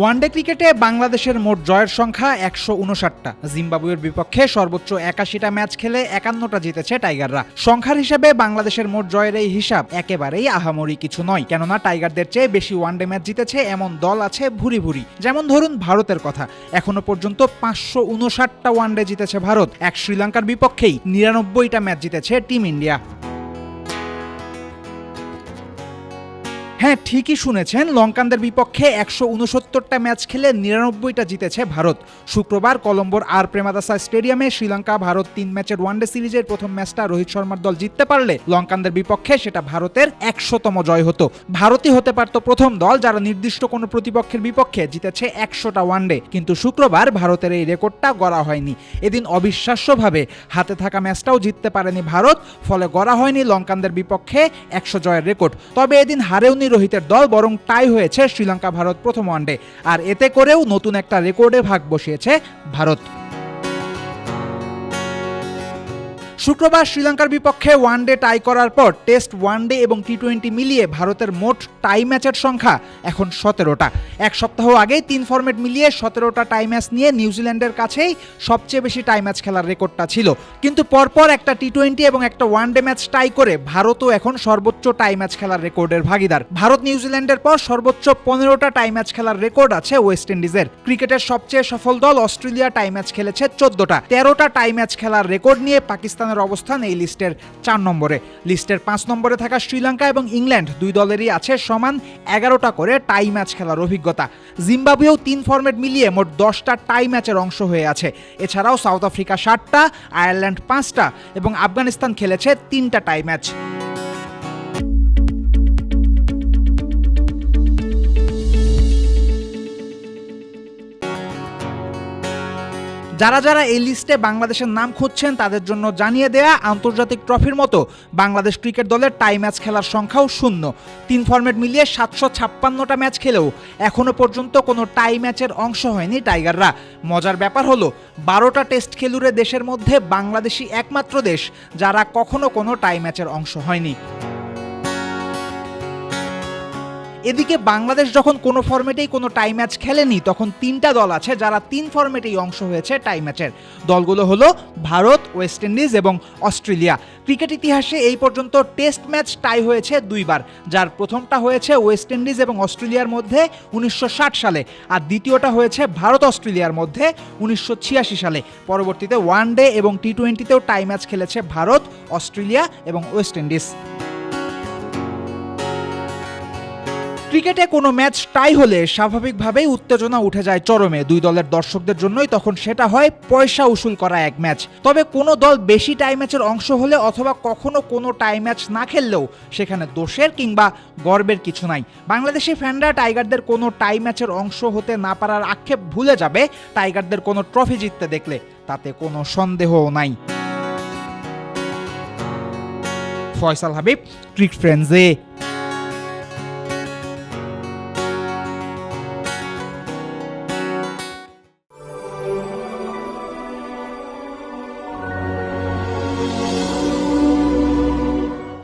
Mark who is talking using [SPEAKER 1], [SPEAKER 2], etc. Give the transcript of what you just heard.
[SPEAKER 1] One day ক্রিকেটে বাংলাদেশের মোট জয়ের সংখ্যা একশো উনষাটটা। জিম্বাবুয়ের বিপক্ষে সর্বোচ্চ একাশিটা ম্যাচ খেলে একান্নটা জিতেছে টাইগাররা। সংখ্যার হিসাবে বাংলাদেশের মোট জয়ের এই হিসাব একেবারেই আহামরি কিছু নয়। কেননা টাইগারদের চেয়ে বেশি ওয়ানডে ম্যাচ জিতেছে এমন দল আছে ভুরি ভুরি যেমন ধরুন ভারতের কথা। এখনও পর্যন্ত পাঁচশো উনষাটটা ওয়ানডে জিতেছে ভারত। এক শ্রীলঙ্কার বিপক্ষেই নিরানব্বইটা ম্যাচ জিতেছে টিম ইন্ডিয়া। হ্যাঁ ঠিকই শুনেছেন। লঙ্কানদের বিপক্ষে একশো উনসত্তরটা ম্যাচ খেলে নিরানব্বইটা জিতেছে ভারত। শুক্রবার কলম্বোর আর প্রেমাদাসা স্টেডিয়ামে শ্রীলঙ্কা, ভারত তিন ম্যাচের ওয়ানডে সিরিজের প্রথম ম্যাচটা রোহিত শর্মার দল জিততে পারলে লঙ্কানদের বিপক্ষে সেটা ভারতের একশোতম জয় হতো। ভারতই হতে পারত প্রথম দল, যারা নির্দিষ্ট কোনো প্রতিপক্ষের বিপক্ষে জিতেছে একশোটা ওয়ানডে। কিন্তু শুক্রবার ভারতের এই রেকর্ডটা গড়া হয়নি। এদিন অবিশ্বাস্যভাবে হাতে থাকা ম্যাচটাও জিততে পারেনি ভারত, ফলে গড়া হয়নি লঙ্কানদের বিপক্ষে একশো জয়ের রেকর্ড। তবে এদিন হারেও হারেওনি রোহিতের দল বরং টাই হয়েছে শ্রীলঙ্কা ভারত প্রথম ওয়ানডে। আর এতে করেও নতুন একটা রেকর্ডে ভাগ বসিয়েছে ভারত। শুক্রবার শ্রীলঙ্কার বিপক্ষে ওয়ানডে টাই করার পর টেস্ট ওয়ানডে এবং টি টোয়েন্টি মিলিয়ে ভারতের মোট টাই ম্যাচের সংখ্যা এখন সতেরোটা। এক সপ্তাহ আগেই তিন ফরম্যাট মিলিয়ে সতেরোটা টাই ম্যাচ নিয়ে নিউজিল্যান্ডের কাছেই সবচেয়ে বেশি টাই ম্যাচ খেলার রেকর্ডটা ছিল। কিন্তু পরপর একটা টি টোয়েন্টি এবং একটা ওয়ানডে ম্যাচ টাই করে ভারতও এখন সর্বোচ্চ টাই ম্যাচ খেলার রেকর্ডের ভাগিদার। ভারত নিউজিল্যান্ডের পর সর্বোচ্চ পনেরোটা টাই ম্যাচ খেলার রেকর্ড আছে ওয়েস্ট ইন্ডিজের। ক্রিকেটের সবচেয়ে সফল দল অস্ট্রেলিয়া টাই ম্যাচ খেলেছে চোদ্দটা। তেরোটা টাই ম্যাচ খেলার রেকর্ড নিয়ে পাকিস্তানের অবস্থান এই লিস্টের চার নম্বরে। লিস্টের পাঁচ নম্বরে থাকা শ্রীলঙ্কা এবং ইংল্যান্ড দুই দলেরই আছে সমান এগারোটা করে টাই ম্যাচ খেলার অভিজ্ঞতা। জিম্বাবুয়েও তিন ফর্মেট মিলিয়ে মোট দশটা টাই ম্যাচের অংশ হয়ে আছে। এছাড়াও সাউথ আফ্রিকা ষাটটা আয়ারল্যান্ড পাঁচটা এবং আফগানিস্তান খেলেছে তিনটা টাই ম্যাচ। যারা যারা এই লিস্টে বাংলাদেশের নাম খুঁজছেন, তাদের জন্য জানিয়ে দেয়া আন্তর্জাতিক ট্রফির মতো বাংলাদেশ ক্রিকেট দলের টাই ম্যাচ খেলার সংখ্যাও শূন্য। তিন ফরম্যাট মিলিয়ে সাতশো ছাপ্পান্নটা ম্যাচ খেলেও এখনও পর্যন্ত কোনো টাই ম্যাচের অংশ হয়নি টাইগাররা। মজার ব্যাপার হলো, বারোটা টেস্ট খেলুড়ে দেশের মধ্যে বাংলাদেশই একমাত্র দেশ যারা কখনো কোনো টাই ম্যাচের অংশ হয়নি। এদিকে বাংলাদেশ যখন কোনো ফরম্যাটেই কোনো টাই ম্যাচ খেলেনি, তখন তিনটা দল আছে যারা তিন ফরম্যাটেই অংশ হয়েছে টাই ম্যাচের দলগুলো হলো ভারত ওয়েস্ট ইন্ডিজ এবং অস্ট্রেলিয়া ক্রিকেট ইতিহাসে এই পর্যন্ত টেস্ট ম্যাচ টাই হয়েছে দুইবার। যার প্রথমটা হয়েছে ওয়েস্ট ইন্ডিজ এবং অস্ট্রেলিয়ার মধ্যে উনিশশো ষাট সালে আর দ্বিতীয়টা হয়েছে ভারত অস্ট্রেলিয়ার মধ্যে উনিশশো ছিয়াশি সালে। পরবর্তীতে ওয়ান ডে এবং টি টোয়েন্টিতেও টাই ম্যাচ খেলেছে ভারত অস্ট্রেলিয়া এবং ওয়েস্ট ইন্ডিজ ক্রিকেটে কোনো ম্যাচ টাই হলে স্বাভাবিকভাবেই উত্তেজনা উঠে যায় চরমে। দুই দলের দর্শকদের জন্যই তখন সেটা হয় পয়সা উসুল করা এক ম্যাচ। তবে কোনো দল বেশি টাই ম্যাচের অংশ হলে অথবা কখনো কোনো টাই ম্যাচ না খেললেও সেখানে দোষের কিংবা গর্বের কিছু নাই। বাংলাদেশি ফ্যানরা টাইগারদের কোনো টাই ম্যাচের অংশ হতে না পারার আক্ষেপ ভুলে যাবে টাইগারদের কোনো ট্রফি জিততে দেখলে। তাতে কোনো সন্দেহও নাই। ফয়সাল হাবিব, ক্রিক ফ্রেন্ডসে।